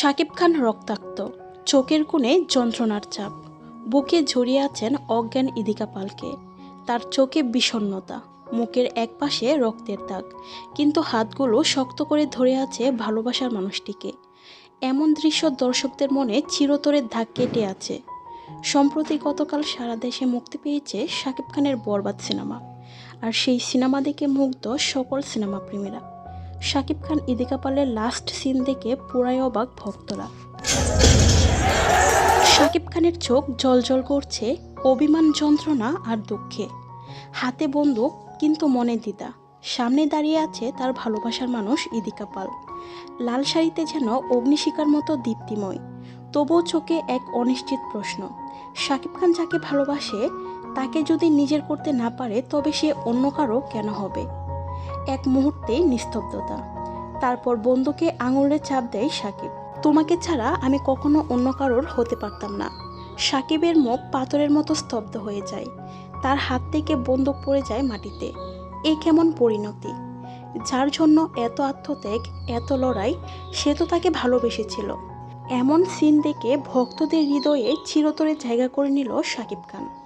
শাকিব খান রক্তাক্ত, চোখের কোণে যন্ত্রণার চাপ, বুকে ঝরিয়ে আছেন অজ্ঞান ইদিকা পালকে। তার চোখে বিষণ্ণতা, মুখের একপাশে রক্তের দাগ, কিন্তু হাতগুলো শক্ত করে ধরে আছে ভালোবাসার মানুষটিকে। এমন দৃশ্য দর্শকদের মনে চিরতরে দাগ কেটে আছে। সম্প্রতি গতকাল সারা দেশে মুক্তি পেয়েছে শাকিব খানের বরবাদ সিনেমা, আর সেই সিনেমা দেখে মুগ্ধ সকল সিনেমা প্রেমীরা শাকিব খান, ইদিকা পালের লাস্ট সিন দেখে পুরাই অবাক ভক্তরা। শাকিব খানের চোখ জলজল করছে অভিমান, যন্ত্রণা আর দুঃখে। হাতে বন্দুক, কিন্তু মনে দিদা সামনে দাঁড়িয়ে আছে তার ভালোবাসার মানুষ ইদিকা পাল। লাল শাড়িতে যেন অগ্নিশিকার মতো দীপ্তিময়। তবুও চোখে এক অনিশ্চিত প্রশ্ন। শাকিব খান যাকে ভালোবাসে, তাকে যদি নিজের করতে না পারে, তবে সে অন্য কারও কেন হবে? এক মুহূর্তে নিস্তব্ধতা। তারপর বন্ধুকে আঙুলে চাপ দেয় সাকিব। তোমাকে ছাড়া আমি কখনো অন্য কারোর হতে পারতাম না। সাকিবের মুখ পাথরের মতো স্তব্ধ হয়ে যায়। তার হাত থেকে বন্দুক পড়ে যায় মাটিতে। এ কেমন পরিণতি? যার জন্য এত আত্মত্যাগ, এত লড়াই, সে তো তাকে ভালোবেসেছিল। এমন সিন দেখে ভক্তদের হৃদয়ে চিরতরে জায়গা করে নিল সাকিব খান।